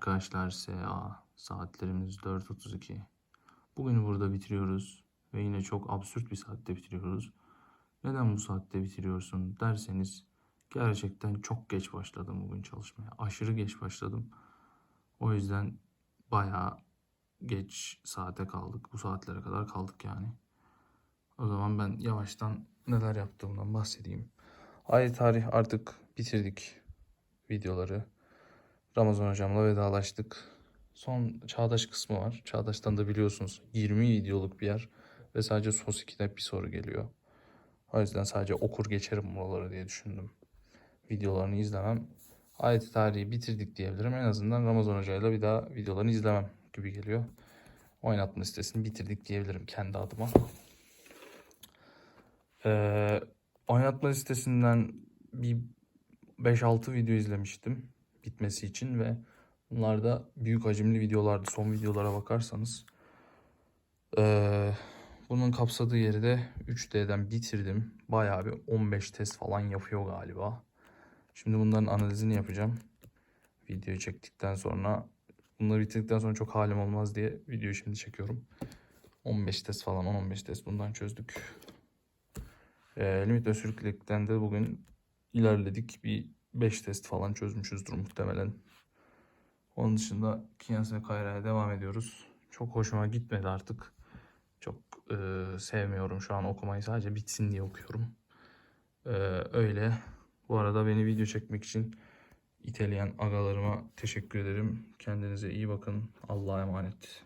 Arkadaşlar SA saatlerimiz 4.32. Bugünü burada bitiriyoruz ve yine çok absürt bir saatte bitiriyoruz. Neden bu saatte bitiriyorsun derseniz gerçekten çok geç başladım bugün çalışmaya. Aşırı geç başladım. O yüzden bayağı geç saate kaldık. Bu saatlere kadar kaldık yani. O zaman ben yavaştan neler yaptığımdan bahsedeyim. Ay tarih artık bitirdik videoları. Ramazan hocamla vedalaştık. Son Çağdaş kısmı var. Çağdaş'tan da biliyorsunuz 20 videoluk bir yer ve sadece sos 2'de bir soru geliyor. O yüzden sadece okur geçerim buraları diye düşündüm. Videolarını izlemem. Ayet tarihi bitirdik diyebilirim. En azından Ramazan hocayla bir daha videolarını izlemem gibi geliyor. Oynatma listesini bitirdik diyebilirim kendi adıma. Ee, oynatma listesinden bir 5-6 video izlemiştim bitmesi için ve bunlar da büyük hacimli videolardı. Son videolara bakarsanız. Ee, bunun kapsadığı yeri de 3D'den bitirdim. Bayağı bir 15 test falan yapıyor galiba. Şimdi bunların analizini yapacağım. Videoyu çektikten sonra bunları bitirdikten sonra çok halim olmaz diye videoyu şimdi çekiyorum. 15 test falan 10-15 test bundan çözdük. Ee, limit ve de bugün ilerledik. Bir 5 test falan çözmüşüzdür muhtemelen. Onun dışında Kiyas ve Kayra'ya devam ediyoruz. Çok hoşuma gitmedi artık. Çok e, sevmiyorum şu an okumayı. Sadece bitsin diye okuyorum. E, öyle. Bu arada beni video çekmek için iteleyen agalarıma teşekkür ederim. Kendinize iyi bakın. Allah'a emanet.